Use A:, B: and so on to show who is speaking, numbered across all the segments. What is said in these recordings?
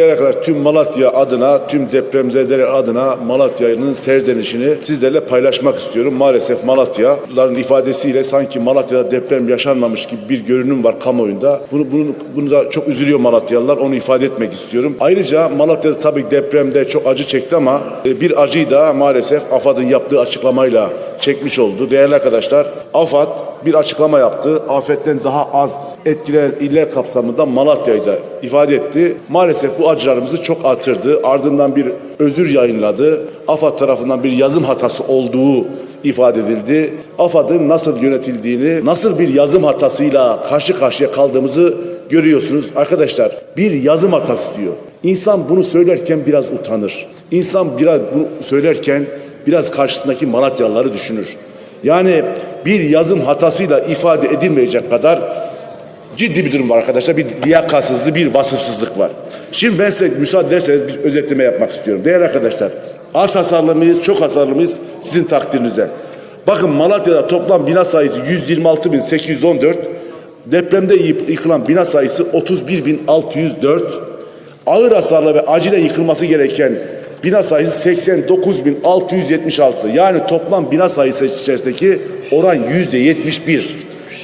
A: Yere kadar tüm Malatya adına, tüm depremzedeler adına Malatya'nın serzenişini sizlerle paylaşmak istiyorum. Maalesef Malatyalıların ifadesiyle sanki Malatya'da deprem yaşanmamış gibi bir görünüm var kamuoyunda. Bunu, bunu, bunu da çok üzülüyor Malatyalılar. Onu ifade etmek istiyorum. Ayrıca Malatya'da tabii depremde çok acı çekti ama e, bir acıyı da maalesef AFAD'ın yaptığı açıklamayla çekmiş oldu. Değerli arkadaşlar, AFAD bir açıklama yaptı. Afetten daha az etkilenen iller kapsamında Malatya'yı da ifade etti. Maalesef bu acılarımızı çok artırdı. Ardından bir özür yayınladı. AFAD tarafından bir yazım hatası olduğu ifade edildi. AFAD'ın nasıl yönetildiğini, nasıl bir yazım hatasıyla karşı karşıya kaldığımızı görüyorsunuz. Arkadaşlar bir yazım hatası diyor. İnsan bunu söylerken biraz utanır. İnsan biraz bunu söylerken biraz karşısındaki Malatyalıları düşünür. Yani bir yazım hatasıyla ifade edilmeyecek kadar ciddi bir durum var arkadaşlar. Bir liyakatsızlık, bir vasıfsızlık var. Şimdi ben size müsaade ederseniz bir özetleme yapmak istiyorum. Değerli arkadaşlar, az hasarlı mıyız, çok hasarlı mıyız sizin takdirinize. Bakın Malatya'da toplam bina sayısı 126.814, depremde yıkılan bina sayısı 31.604, ağır hasarlı ve acilen yıkılması gereken bina sayısı 89.676. Yani toplam bina sayısı içerisindeki oran yüzde 71.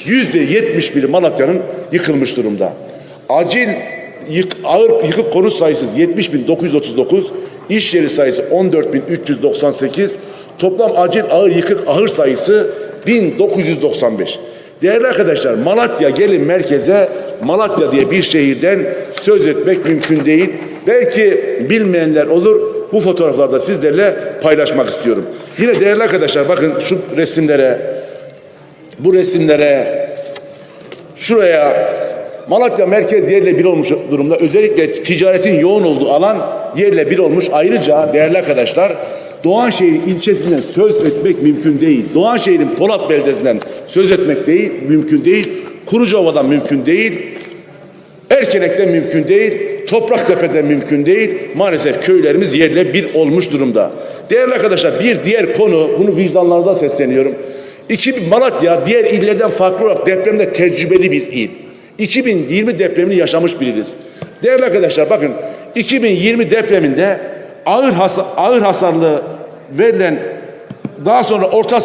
A: Yüzde 71 Malatya'nın yıkılmış durumda. Acil yık, ağır yıkık konut sayısı 70.939, iş yeri sayısı 14.398, toplam acil ağır yıkık ahır sayısı 1995. Değerli arkadaşlar Malatya gelin merkeze Malatya diye bir şehirden söz etmek mümkün değil. Belki bilmeyenler olur. Bu fotoğraflarda sizlerle paylaşmak istiyorum. Yine değerli arkadaşlar bakın şu resimlere, bu resimlere, şuraya Malatya merkez yerle bir olmuş durumda. Özellikle ticaretin yoğun olduğu alan yerle bir olmuş. Ayrıca değerli arkadaşlar Doğanşehir ilçesinden söz etmek mümkün değil. Doğanşehir'in Polat beldesinden söz etmek değil, mümkün değil. Kurucova'dan mümkün değil. Erkenek'ten mümkün değil. Topraktepe'den mümkün değil. Maalesef köylerimiz yerle bir olmuş durumda. Değerli arkadaşlar bir diğer konu, bunu vicdanlarınıza sesleniyorum. İki, Malatya diğer illerden farklı olarak depremde tecrübeli bir il. 2020 depremini yaşamış biriz. Değerli arkadaşlar bakın 2020 depreminde ağır hasa, ağır hasarlı verilen daha sonra orta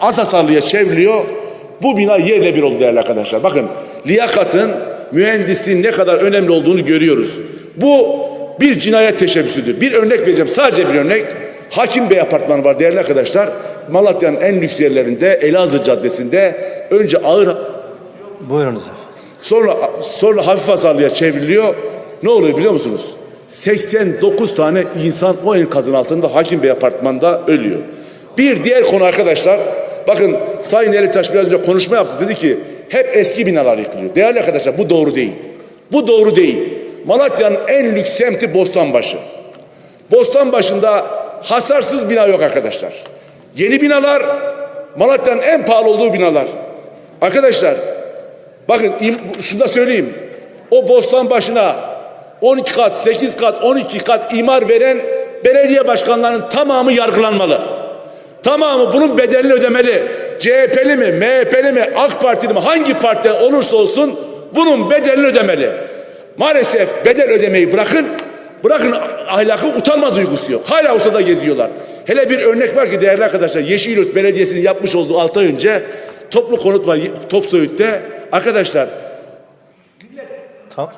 A: az hasarlıya çevriliyor. Bu bina yerle bir oldu değerli arkadaşlar. Bakın liyakatın, mühendisliğin ne kadar önemli olduğunu görüyoruz. Bu bir cinayet teşebbüsüdür. Bir örnek vereceğim. Sadece bir örnek. Hakim Bey apartmanı var değerli arkadaşlar. Malatya'nın en lüks yerlerinde Elazığ Caddesi'nde önce ağır
B: Buyurunuz efendim.
A: Sonra sonra hafif hasarlıya çevriliyor. Ne oluyor biliyor musunuz? 89 tane insan o enkazın altında Hakim Bey apartmanda ölüyor. Bir diğer konu arkadaşlar. Bakın Sayın Elitaş biraz önce konuşma yaptı. Dedi ki hep eski binalar yıkılıyor. Değerli arkadaşlar bu doğru değil. Bu doğru değil. Malatya'nın en lüks semti Bostanbaşı. Bostanbaşı'nda hasarsız bina yok arkadaşlar. Yeni binalar Malatya'nın en pahalı olduğu binalar. Arkadaşlar Bakın şunu da söyleyeyim. O bostan başına 12 kat, 8 kat, 12 kat imar veren belediye başkanlarının tamamı yargılanmalı. Tamamı bunun bedelini ödemeli. CHP'li mi, MHP'li mi, AK Partili mi, hangi partiden olursa olsun bunun bedelini ödemeli. Maalesef bedel ödemeyi bırakın, bırakın ahlakı utanma duygusu yok. Hala ortada geziyorlar. Hele bir örnek var ki değerli arkadaşlar Yeşilyurt Belediyesi'nin yapmış olduğu 6 ay önce toplu konut var Topsoyut'te. Arkadaşlar
B: Tam,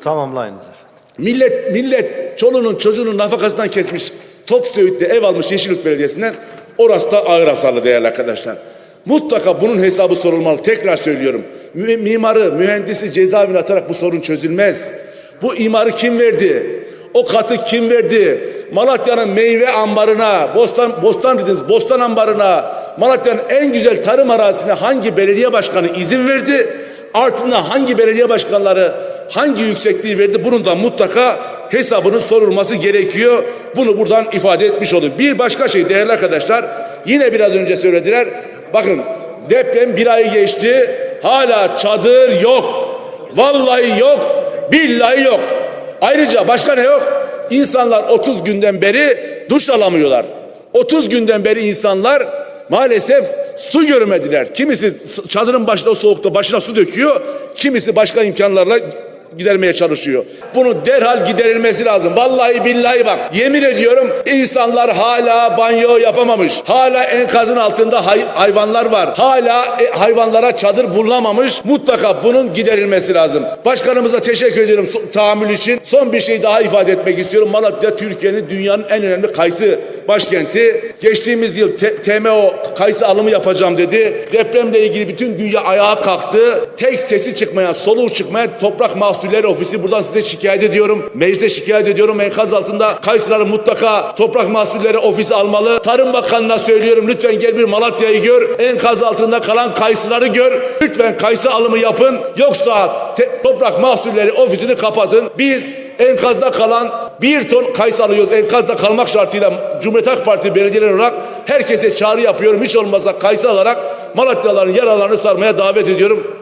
B: tamamlayınız efendim.
A: millet millet çoluğunun çocuğunun nafakasından kesmiş Top Söğüt'te ev almış Yeşilyurt Belediyesi'nden orası da ağır hasarlı değerli arkadaşlar. Mutlaka bunun hesabı sorulmalı. Tekrar söylüyorum. Mimarı, mühendisi cezaevine atarak bu sorun çözülmez. Bu imarı kim verdi? O katı kim verdi? Malatya'nın meyve ambarına, bostan, bostan dediniz, bostan ambarına, Malatya'nın en güzel tarım arazisine hangi belediye başkanı izin verdi? Ardından hangi belediye başkanları hangi yüksekliği verdi? Bunun da mutlaka hesabının sorulması gerekiyor. Bunu buradan ifade etmiş olayım. Bir başka şey değerli arkadaşlar yine biraz önce söylediler. Bakın deprem bir ay geçti. Hala çadır yok. Vallahi yok. Billahi yok. Ayrıca başka ne yok? İnsanlar 30 günden beri duş alamıyorlar. 30 günden beri insanlar maalesef su görmediler. Kimisi çadırın başında o soğukta başına su döküyor. Kimisi başka imkanlarla gidermeye çalışıyor. Bunu derhal giderilmesi lazım. Vallahi billahi bak yemin ediyorum insanlar hala banyo yapamamış. Hala enkazın altında hay- hayvanlar var. Hala e, hayvanlara çadır bulunamamış. Mutlaka bunun giderilmesi lazım. Başkanımıza teşekkür ediyorum so- tahammül için. Son bir şey daha ifade etmek istiyorum. Malatya Türkiye'nin dünyanın en önemli kayısı başkenti. Geçtiğimiz yıl TMO kayısı alımı yapacağım dedi. Depremle ilgili bütün dünya ayağa kalktı. Tek sesi çıkmayan, soluğu çıkmayan Toprak Mahsulleri Ofisi buradan size şikayet ediyorum. Meclise şikayet ediyorum. Enkaz altında kayısıları mutlaka Toprak Mahsulleri Ofisi almalı. Tarım Bakanı'na söylüyorum lütfen gel bir Malatya'yı gör. Enkaz altında kalan kayısıları gör. Lütfen kayısı alımı yapın. Yoksa Toprak Mahsulleri Ofisi'ni kapatın. Biz enkazda kalan bir ton kayısı alıyoruz. Enkazda kalmak şartıyla Cumhuriyet Halk Parti belediyeleri olarak herkese çağrı yapıyorum. Hiç olmazsa kayısı alarak Malatyalıların yaralarını sarmaya davet ediyorum.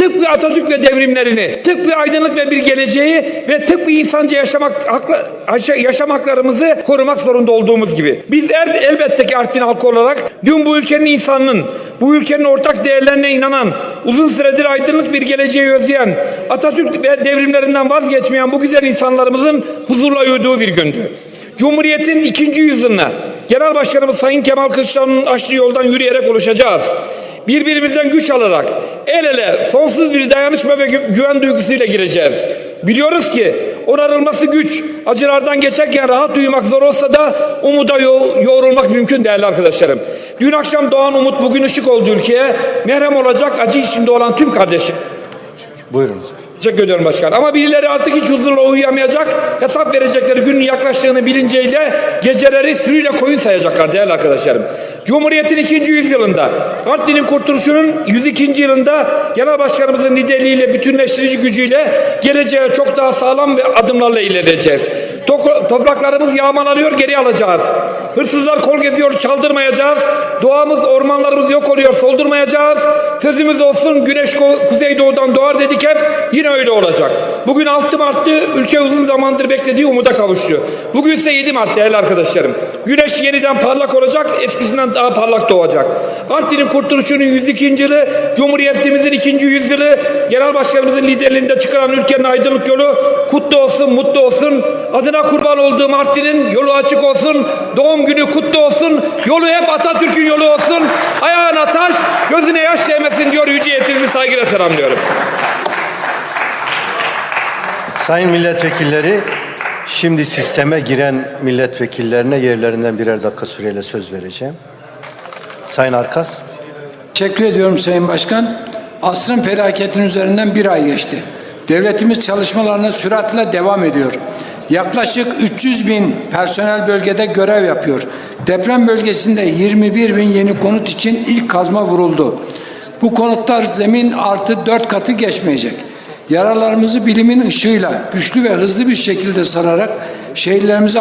C: Tıpkı Atatürk ve devrimlerini, tıpkı aydınlık ve bir geleceği ve tıpkı insanca yaşamak hakla- yaşa- yaşam haklarımızı korumak zorunda olduğumuz gibi. Biz el, elbette ki Artvin halkı olarak dün bu ülkenin insanının, bu ülkenin ortak değerlerine inanan, uzun süredir aydınlık bir geleceği özleyen, Atatürk ve devrimlerinden vazgeçmeyen bu güzel insanlarımızın huzurla uyuduğu bir gündü. Cumhuriyetin ikinci yüzyılına Genel Başkanımız Sayın Kemal Kılıçdaroğlu'nun açtığı yoldan yürüyerek ulaşacağız birbirimizden güç alarak el ele sonsuz bir dayanışma ve gü- güven duygusuyla gireceğiz. Biliyoruz ki onarılması güç, acılardan geçerken rahat uyumak zor olsa da umuda yo- yoğrulmak mümkün değerli arkadaşlarım. Dün akşam doğan umut bugün ışık oldu ülkeye. Merhem olacak acı içinde olan tüm kardeşim.
B: Buyurunuz.
C: Teşekkür ediyorum başkan. Ama birileri artık hiç huzurla uyuyamayacak. Hesap verecekleri günün yaklaştığını bilinciyle geceleri sürüyle koyun sayacaklar değerli arkadaşlarım. Cumhuriyet'in ikinci yüzyılında, Artvin'in kurtuluşunun 102. yılında Genel Başkanımızın liderliğiyle, bütünleştirici gücüyle geleceğe çok daha sağlam ve adımlarla ilerleyeceğiz. Topraklarımız yağmalanıyor, geri alacağız. Hırsızlar kol geziyor, çaldırmayacağız. Doğamız, ormanlarımız yok oluyor, soldurmayacağız. Sözümüz olsun, güneş kuzeydoğudan doğar dedik hep, yine öyle olacak. Bugün 6 Mart'tı, ülke uzun zamandır beklediği umuda kavuştu. Bugün ise 7 Mart değerli arkadaşlarım. Güneş yeniden parlak olacak, eskisinden daha parlak doğacak. Artvin'in kurtuluşunun 102. yılı, Cumhuriyetimizin 2. yüzyılı, Genel Başkanımızın liderliğinde çıkaran ülkenin aydınlık yolu kutlu olsun, mutlu olsun. Adına kurban olduğum Artvin'in yolu açık olsun. Doğum günü kutlu olsun. Yolu hep Atatürk'ün yolu olsun. Ayağına taş, gözüne yaş değmesin diyor yüce yetinizi saygıyla selamlıyorum.
B: Sayın milletvekilleri, şimdi sisteme giren milletvekillerine yerlerinden birer dakika süreyle söz vereceğim. Sayın Arkas.
D: Teşekkür ediyorum Sayın Başkan. Asrın felaketinin üzerinden bir ay geçti. Devletimiz çalışmalarına süratle devam ediyor. Yaklaşık 300 bin personel bölgede görev yapıyor. Deprem bölgesinde 21 bin yeni konut için ilk kazma vuruldu. Bu konutlar zemin artı 4 katı geçmeyecek. Yaralarımızı bilimin ışığıyla güçlü ve hızlı bir şekilde sararak şehirlerimizi